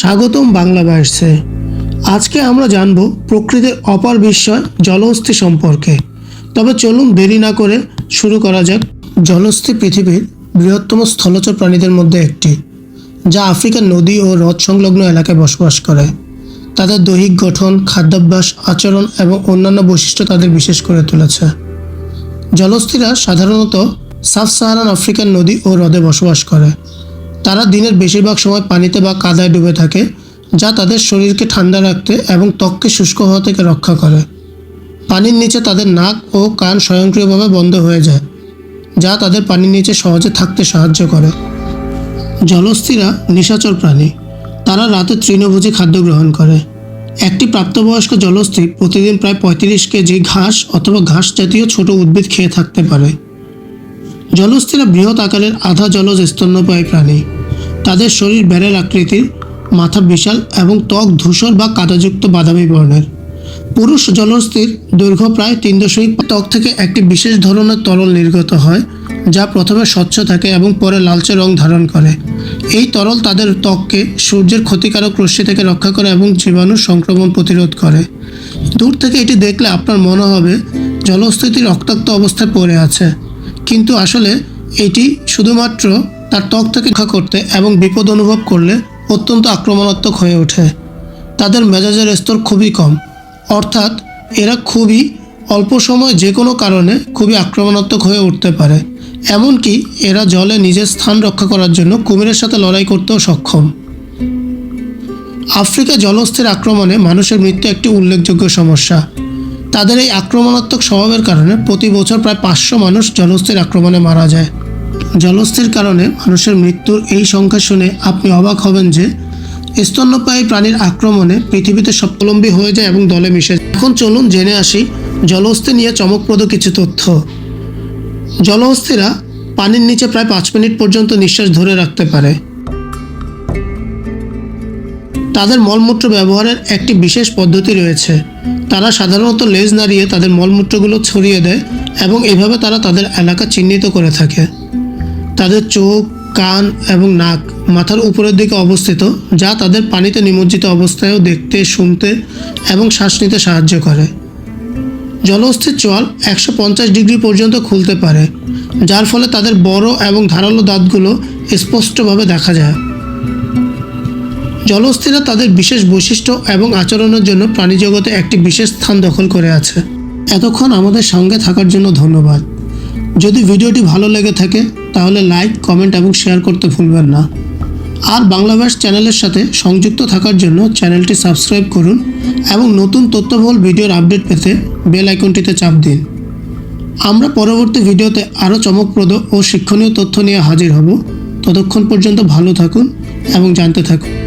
স্বাগতম বাংলা ভার্সে আজকে আমরা জানব প্রকৃতির অপার বিস্ময় জলহস্তী সম্পর্কে। তবে চলুন দেরি না করে শুরু করা যাক। জলহস্তী পৃথিবীর বৃহত্তম স্থলচর প্রাণীদের মধ্যে একটি, যা আফ্রিকার নদী ও হ্রদ সংলগ্ন এলাকায় বসবাস করে। তাদের দৈহিক গঠন, খাদ্যাভ্যাস, আচরণ এবং অন্যান্য বৈশিষ্ট্য তাদের বিশেষ করে তুলেছে। জলস্থিরা সাধারণত সাব সাহারান আফ্রিকার নদী ও হ্রদে বসবাস করে। তারা দিনের বেশিরভাগ সময় পানিতে বা কাদায় ডুবে থাকে, যা তাদের শরীরকে ঠান্ডা রাখতে এবং ত্বককে শুষ্ক হওয়া থেকে রক্ষা করে। পানির নিচে তাদের নাক ও কান স্বয়ংক্রিয়ভাবে বন্ধ হয়ে যায়, যা তাদের পানির নিচে সহজে থাকতে সাহায্য করে। জলস্থিরা নিশাচর প্রাণী। তারা রাতে তৃণভোজী খাদ্য গ্রহণ করে। একটি প্রাপ্তবয়স্ক জলস্থি প্রতিদিন প্রায় পঁয়ত্রিশ কেজি ঘাস অথবা ঘাস জাতীয় ছোট উদ্ভিদ খেয়ে থাকতে পারে। জলস্থিরা বৃহৎ আকারের আধা জলজ স্তন্যপায়ী প্রাণী। তাদের শরীর ব্যারেল আকৃতির, মাথা বিশাল এবং ত্বক ধূসর বা কাদাযুক্ত বাদামি বর্ণের। পুরুষ জলস্থির দৈর্ঘ্য প্রায় তিন দশমিক ত্বক থেকে একটি বিশেষ ধরনের তরল নির্গত হয়, যা প্রথমে স্বচ্ছ থাকে এবং পরে লালচে রং ধারণ করে। এই তরল তাদের ত্বককে সূর্যের ক্ষতিকারক রশ্মি থেকে রক্ষা করে এবং জীবাণু সংক্রমণ প্রতিরোধ করে। দূর থেকে এটি দেখলে আপনার মনে হবে, জলস্থিতি রক্তাক্ত অবস্থায় পড়ে আছে। কিন্তু আসলে এটি শুধুমাত্র তার ত্বক থেকে রক্ষা করতে এবং বিপদ অনুভব করলে অত্যন্ত আক্রমণাত্মক হয়ে ওঠে। তাদের মেজাজের স্তর খুবই কম। অর্থাৎ এরা খুবই অল্প সময় যে কোনো কারণে খুবই আক্রমণাত্মক হয়ে উঠতে পারে। এমনকি এরা জলে নিজের স্থান রক্ষা করার জন্য কুমিরের সাথে লড়াই করতেও সক্ষম। আফ্রিকা জলস্থির আক্রমণে মানুষের মৃত্যু একটি উল্লেখযোগ্য সমস্যা। তাদের এই আক্রমণাত্মক স্বভাবের কারণে প্রতি বছর প্রায় পাঁচশো মানুষ জলস্থির আক্রমণে মারা যায়। জলস্থির কারণে মানুষের মৃত্যুর এই সংখ্যা শুনে আপনি অবাক হবেন যে স্তন্যপায়ী প্রাণীর আক্রমণে পৃথিবীতে স্বাবলম্বী হয়ে যায় এবং দলে মিশে যায়। এখন চলুন জেনে আসি জলহস্তি নিয়ে চমকপ্রদ কিছু তথ্য। জলহস্তিরা পানির নিচে প্রায় পাঁচ মিনিট পর্যন্ত নিঃশ্বাস ধরে রাখতে পারে। তাদের মলমূত্র ব্যবহারের একটি বিশেষ পদ্ধতি রয়েছে। তারা সাধারণত লেজ নাড়িয়ে তাদের মলমূত্রগুলো ছড়িয়ে দেয় এবং এভাবে তারা তাদের এলাকা চিহ্নিত করে থাকে। তাদের চোখ, কান এবং নাক মাথার উপরের দিকে অবস্থিত, যা তাদের পানিতে নিমজ্জিত অবস্থায়ও দেখতে, শুনতে এবং শ্বাস নিতে সাহায্য করে। জলস্থির চোয়াল একশো পঞ্চাশ ডিগ্রি পর্যন্ত খুলতে পারে, যার ফলে তাদের বড় এবং ধারালো দাঁতগুলো স্পষ্টভাবে দেখা যায়। জলস্থিরা তাদের বিশেষ বৈশিষ্ট্য এবং আচরণের জন্য প্রাণীজগতে একটি বিশেষ স্থান দখল করে আছে। এতক্ষণ আমাদের সঙ্গে থাকার জন্য ধন্যবাদ। যদি ভিডিওটি ভালো লেগে থাকে, তাহলে লাইক, কমেন্ট এবং শেয়ার করতে ভুলবেন না। আর বাংলাভাষ চ্যানেলের সাথে সংযুক্ত থাকার জন্য চ্যানেলটি সাবস্ক্রাইব করুন এবং নতুন তথ্যবহুল ভিডিওর আপডেট পেতে বেল আইকনটিতে চাপ দিন। আমরা পরবর্তী ভিডিওতে আরও চমকপ্রদ ও শিক্ষণীয় তথ্য নিয়ে হাজির হব। ততক্ষণ পর্যন্ত ভালো থাকুন এবং জানতে থাকুন।